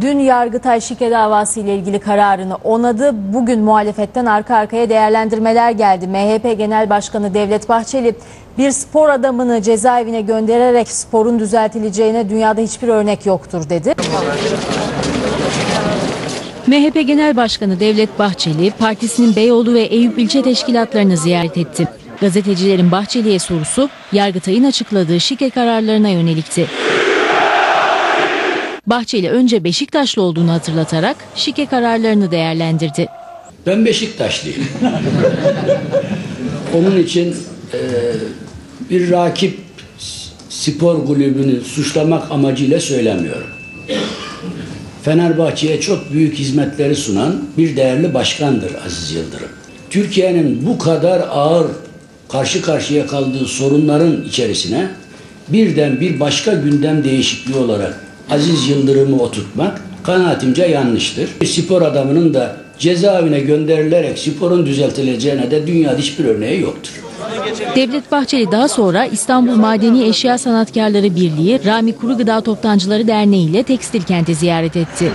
Dün Yargıtay şike davası ile ilgili kararını onadı. Bugün muhalefetten arka arkaya değerlendirmeler geldi. MHP Genel Başkanı Devlet Bahçeli bir spor adamını cezaevine göndererek sporun düzeltileceğine dünyada hiçbir örnek yoktur dedi. MHP Genel Başkanı Devlet Bahçeli, partisinin Beyoğlu ve Eyüp ilçe teşkilatlarını ziyaret etti. Gazetecilerin Bahçeli'ye sorusu, Yargıtay'ın açıkladığı şike kararlarına yönelikti. Bahçeli önce Beşiktaşlı olduğunu hatırlatarak şike kararlarını değerlendirdi. Ben Beşiktaşlıyım. Onun için e, bir rakip spor kulübünü suçlamak amacıyla söylemiyorum. Fenerbahçe'ye çok büyük hizmetleri sunan bir değerli başkandır Aziz Yıldırım. Türkiye'nin bu kadar ağır karşı karşıya kaldığı sorunların içerisine birden bir başka gündem değişikliği olarak Aziz Yıldırım'ı oturtmak kanaatimce yanlıştır. Bir spor adamının da cezaevine gönderilerek sporun düzeltileceğine de dünyada hiçbir örneği yoktur. Devlet Bahçeli daha sonra İstanbul Madeni Eşya Sanatkarları Birliği, Rami Kuru Gıda Toptancıları Derneği ile Tekstil Kent'i ziyaret etti.